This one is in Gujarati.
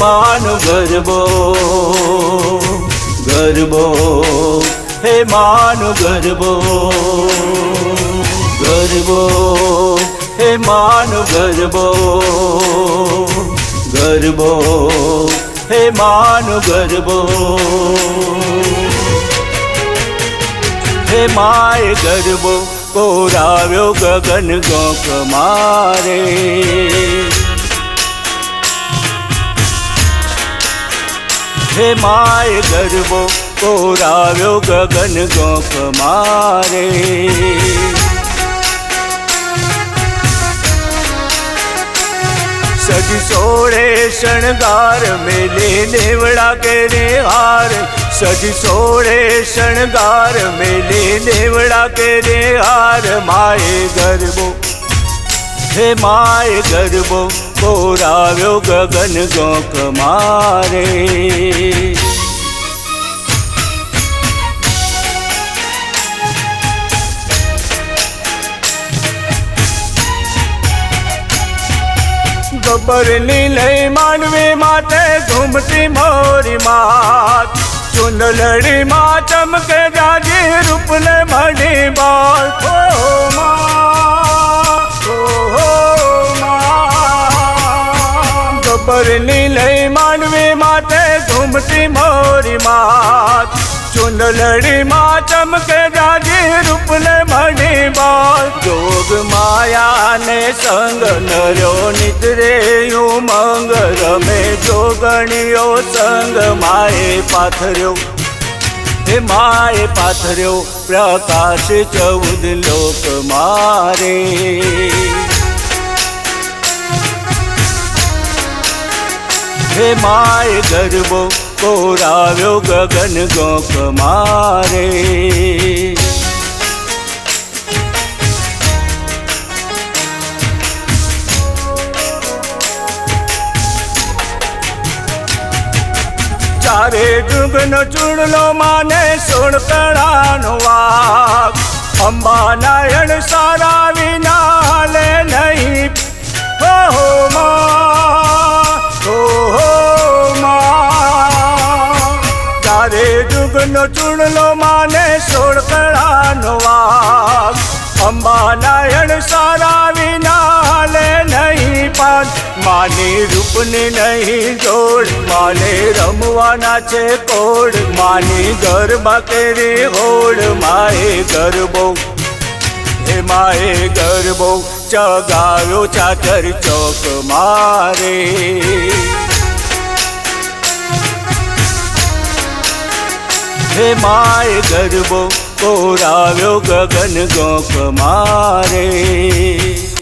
માનો ગરબો ગરબો, હે માનો ગરબો ગરબો, હે માનો ગરબો ગરબો, હે માનો ગરબો. હે માય ગરબો, કોરાવ્યો ગગન ગોક મારે. હે માય ગરબો, કોરાવ્યો ગગન ગોપ મારે. સજ સોળે શણગાર મેલે દેવડા કરે હાર. સજ સોળે શણગાર મેલે દેવડા કરે હાર. માય ગરબો, હે માય ગરબો, કોરાવ્યો ગગન ગોક મારે. ગબ્બરની લઈ માનવી માટે ઘૂમતી મોરી માત. ચુંદલડી માં ચમકે જાજી રૂપલે મણી બાલ ઓ માં, ઓ લઈ માનવી માટે ઘૂમતી મોરી માત. ચુંદલડી માં ચમકે જાજી રૂપલે મણી બાલ જોગ માયા ને સંગ નર્યો નિતરે ઉમંગ. રમે જોગણીઓ સંગ માએ પાથર્યો. હે માએ પાથર્યો, પ્રકાશ ચૌદ લોક મારે. હે માય ગરબો કોરાવ્યો ગગન ગોક મારે. ચારે જુગનો ચૂડલો માને સોળ કળાનો વાગ અંબા નારાયણ સારા જુગનો ચૂડલો માને સોળ કળાનો વાગ અંબા નાયણ સારા વિના લે નહીં પાન. માની રૂપની નહીં જોડ માને રમવાના છે કોડ. માની ગરબા કેરી હોડ, માએ ગરબો. હે માએ ગરબો ચગાયો ચાચર ચોક મારે. હે માય ગરબો કોરાવ્યો ગગન ગોપ મારે.